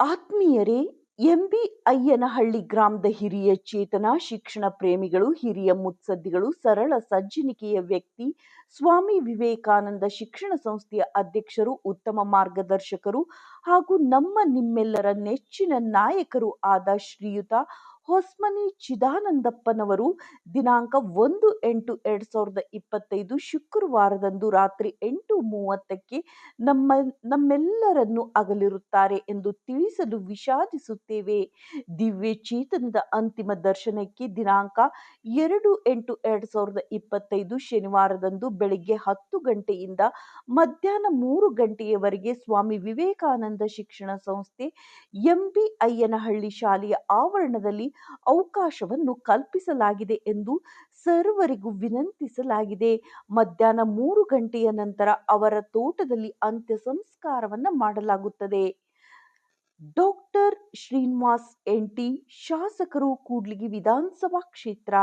ಆತ್ಮೀಯರೇ ಎಂಬಿ ಅಯ್ಯನಹಳ್ಳಿ ಗ್ರಾಮದ ಹಿರಿಯ ಚೇತನ, ಶಿಕ್ಷಣ ಪ್ರೇಮಿಗಳು, ಹಿರಿಯ ಮುತ್ಸದ್ದಿಗಳು, ಸರಳ ಸಜ್ಜನಿಕೆಯ ವ್ಯಕ್ತಿ, ಸ್ವಾಮಿ ವಿವೇಕಾನಂದ ಶಿಕ್ಷಣ ಸಂಸ್ಥೆಯ ಅಧ್ಯಕ್ಷರು, ಉತ್ತಮ ಮಾರ್ಗದರ್ಶಕರು ಹಾಗೂ ನಮ್ಮ ನಿಮ್ಮೆಲ್ಲರ ನೆಚ್ಚಿನ ನಾಯಕರು ಆದ ಶ್ರೀಯುತ ಹೊಸ್ಮನಿ ಚಿದಾನಂದಪ್ಪನವರು ದಿನಾಂಕ ಒಂದು ಎಂಟು ಎರಡ್ ಸಾವಿರದ ಇಪ್ಪತ್ತೈದು ಶುಕ್ರವಾರದಂದು ರಾತ್ರಿ ಎಂಟು ಮೂವತ್ತಕ್ಕೆ ನಮ್ಮ, ನಮ್ಮೆಲ್ಲರನ್ನು ಅಗಲಿರುತ್ತಾರೆ ಎಂದು ತಿಳಿಸಲು ವಿಷಾದಿಸುತ್ತೇವೆ. ದಿವ್ಯ ಚೇತನದ ಅಂತಿಮ ದರ್ಶನಕ್ಕೆ ದಿನಾಂಕ ಎರಡು ಎಂಟು ಎರಡ್ ಸಾವಿರದ ಇಪ್ಪತ್ತೈದು ಶನಿವಾರದಂದು ಬೆಳಿಗ್ಗೆ ಹತ್ತು ಗಂಟೆಯಿಂದ ಮಧ್ಯಾಹ್ನ ಮೂರು ಗಂಟೆಯವರೆಗೆ ಸ್ವಾಮಿ ವಿವೇಕಾನಂದ ಶಿಕ್ಷಣ ಸಂಸ್ಥೆ ಎಂಬಿ ಅಯ್ಯನಹಳ್ಳಿ ಶಾಲೆಯ ಆವರಣದಲ್ಲಿ ಅವಕಾಶವನ್ನು ಕಲ್ಪಿಸಲಾಗಿದೆ ಎಂದು ಸರ್ವರಿಗೂ ವಿನಂತಿಸಲಾಗಿದೆ. ಮಧ್ಯಾಹ್ನ ಮೂರು ಗಂಟೆಯ ನಂತರ ಅವರ ತೋಟದಲ್ಲಿ ಅಂತ್ಯ ಸಂಸ್ಕಾರವನ್ನು ಮಾಡಲಾಗುತ್ತದೆ. Doctor Srinivas N. ಶಾಸಕರು ಕೂಡ್ಲಿಗಿ ವಿಧಾನಸಭಾ ಕ್ಷೇತ್ರ